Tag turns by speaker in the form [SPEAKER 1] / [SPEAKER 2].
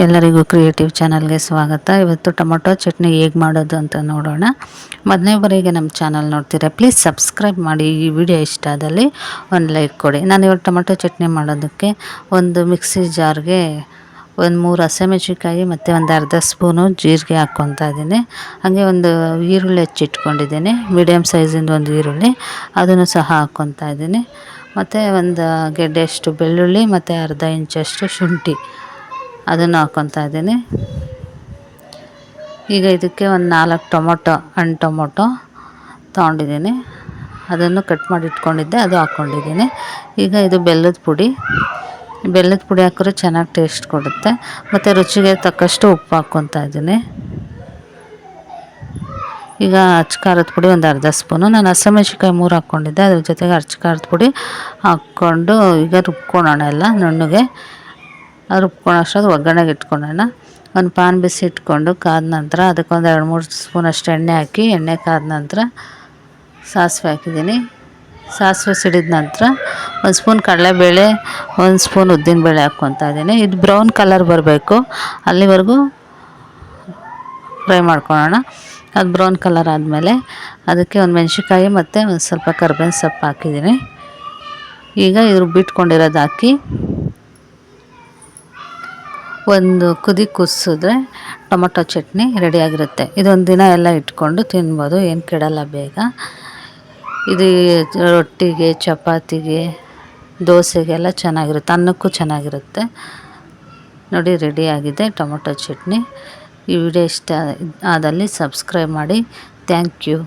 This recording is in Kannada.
[SPEAKER 1] ಎಲ್ಲರಿಗೂ ಕ್ರಿಯೇಟಿವ್ ಚಾನಲ್ಗೆ ಸ್ವಾಗತ. ಇವತ್ತು ಟೊಮೊಟೊ ಚಟ್ನಿ ಹೇಗೆ ಮಾಡೋದು ಅಂತ ನೋಡೋಣ. ಮೊದಲನೇ ಬಾರಿಗೆ ನಮ್ಮ ಚಾನಲ್ ನೋಡ್ತೀರಾ ಪ್ಲೀಸ್ ಸಬ್ಸ್ಕ್ರೈಬ್ ಮಾಡಿ. ಈ ವಿಡಿಯೋ ಇಷ್ಟ ಆದಲ್ಲಿ ಒಂದು ಲೈಕ್ ಕೊಡಿ. ನಾನು ಇವತ್ತು ಟೊಮೊಟೊ ಚಟ್ನಿ ಮಾಡೋದಕ್ಕೆ ಒಂದು ಮಿಕ್ಸಿ ಜಾರ್ಗೆ ಒಂದು ಮೂರು ಹಸಿಮೆಣ್ಸಿನ್ಕಾಯಿ ಮತ್ತು ಒಂದು ಅರ್ಧ ಸ್ಪೂನು ಜೀರಿಗೆ ಹಾಕ್ಕೊತಾ ಇದ್ದೀನಿ. ಹಾಗೆ ಒಂದು ಈರುಳ್ಳಿ ಹೆಚ್ಚಿಟ್ಕೊಂಡಿದ್ದೀನಿ ಮೀಡಿಯಮ್ ಸೈಜಿಂದ ಒಂದು ಈರುಳ್ಳಿ. ಅದನ್ನು ಸಹ ಹಾಕ್ಕೊತಾ ಇದ್ದೀನಿ. ಮತ್ತು ಒಂದು ಗೆಡ್ಡೆಯಷ್ಟು ಬೆಳ್ಳುಳ್ಳಿ ಮತ್ತು ಅರ್ಧ ಇಂಚಷ್ಟು ಶುಂಠಿ. ಅದನ್ನು ಹಾಕ್ಕೊತಾ ಇದ್ದೀನಿ. ಈಗ ಇದಕ್ಕೆ ಒಂದು ನಾಲ್ಕು ಟೊಮೊಟೊ, ಹಣ್ಣು ಟೊಮೊಟೊ ತೊಗೊಂಡಿದ್ದೀನಿ. ಅದನ್ನು ಕಟ್ ಮಾಡಿ ಇಟ್ಕೊಂಡಿದ್ದೆ, ಅದು ಹಾಕ್ಕೊಂಡಿದ್ದೀನಿ. ಈಗ ಇದು ಬೆಲ್ಲದ ಪುಡಿ. ಬೆಲ್ಲದ ಪುಡಿ ಹಾಕಿದ್ರೆ ಚೆನ್ನಾಗಿ ಟೇಸ್ಟ್ ಕೊಡುತ್ತೆ. ಮತ್ತು ರುಚಿಗೆ ತಕ್ಕಷ್ಟು ಉಪ್ಪು ಹಾಕ್ಕೊತಾ ಇದ್ದೀನಿ. ಈಗ ಅಚ್ಚ ಖಾರದ ಪುಡಿ ಒಂದು ಅರ್ಧ ಸ್ಪೂನು. ನಾನು ಹಸಿಮೆಣ್ಸಿನ್ಕಾಯಿ ಮೂರು ಹಾಕ್ಕೊಂಡಿದ್ದೆ, ಅದ್ರ ಜೊತೆಗೆ ಅಚ್ಚ ಖಾರದ ಪುಡಿ ಹಾಕ್ಕೊಂಡು ಈಗ ರುಬ್ಕೊಳ್ಳೋಣ ಎಲ್ಲ ನುಣ್ಣಗೆ. ರುಬ್ಕೊಳ್ಳೋಷ್ಟೊತ್ತು ಒಗ್ಗರಣೆಗೆ ಇಟ್ಕೊಳ್ಳೋಣ ಒಂದು ಪಾನ್ ಬಿಸಿ ಇಟ್ಕೊಂಡು ಕಾದ ನಂತರ ಅದಕ್ಕೊಂದು ಎರಡು ಮೂರು ಸ್ಪೂನ್ ಅಷ್ಟು ಎಣ್ಣೆ ಹಾಕಿ, ಎಣ್ಣೆ ಕಾದ ನಂತರ ಸಾಸಿವೆ ಹಾಕಿದ್ದೀನಿ. ಸಾಸಿವೆ ಸಿಡಿದ ನಂತರ ಒಂದು ಸ್ಪೂನ್ ಕಡಲೆಬೇಳೆ, ಒಂದು ಸ್ಪೂನ್ ಉದ್ದಿನಬೇಳೆ ಹಾಕ್ಕೊತಾ ಇದ್ದೀನಿ. ಇದು ಬ್ರೌನ್ ಕಲರ್ ಬರಬೇಕು. ಅಲ್ಲಿವರೆಗೂ ಫ್ರೈ ಮಾಡ್ಕೊಳ್ಳೋಣ ಅದು ಬ್ರೌನ್ ಕಲರ್ ಆದಮೇಲೆ ಅದಕ್ಕೆ ಒಂದು ಮೆಣಸಿನ್ಕಾಯಿ ಮತ್ತು ಒಂದು ಸ್ವಲ್ಪ ಕರ್ಬೇವಿನ ಸೊಪ್ಪು ಹಾಕಿದ್ದೀನಿ. ಈಗ ಇದ್ರ ಬಿಟ್ಕೊಂಡಿರೋದು ಹಾಕಿ ಒಂದು ಕುದಿ ಕುದಿಸಿದ್ರೆ ಟೊಮೊಟೊ ಚಟ್ನಿ ರೆಡಿಯಾಗಿರುತ್ತೆ ಇದೊಂದು ದಿನ ಎಲ್ಲ ಇಟ್ಕೊಂಡು ತಿನ್ಬೋದು, ಏನು ಕೆಡಲ್ಲ ಬೇಗ. ಇದು ರೊಟ್ಟಿಗೆ, ಚಪಾತಿಗೆ, ದೋಸೆಗೆಲ್ಲ ಚೆನ್ನಾಗಿರುತ್ತೆ, ಅನ್ನಕ್ಕೂ ಚೆನ್ನಾಗಿರುತ್ತೆ. ನೋಡಿ ರೆಡಿಯಾಗಿದೆ ಟೊಮೊಟೊ ಚಟ್ನಿ. ಈ ವಿಡಿಯೋ ಇಷ್ಟ ಆದಲ್ಲಿ ಸಬ್ಸ್ಕ್ರೈಬ್ ಮಾಡಿ. Thank you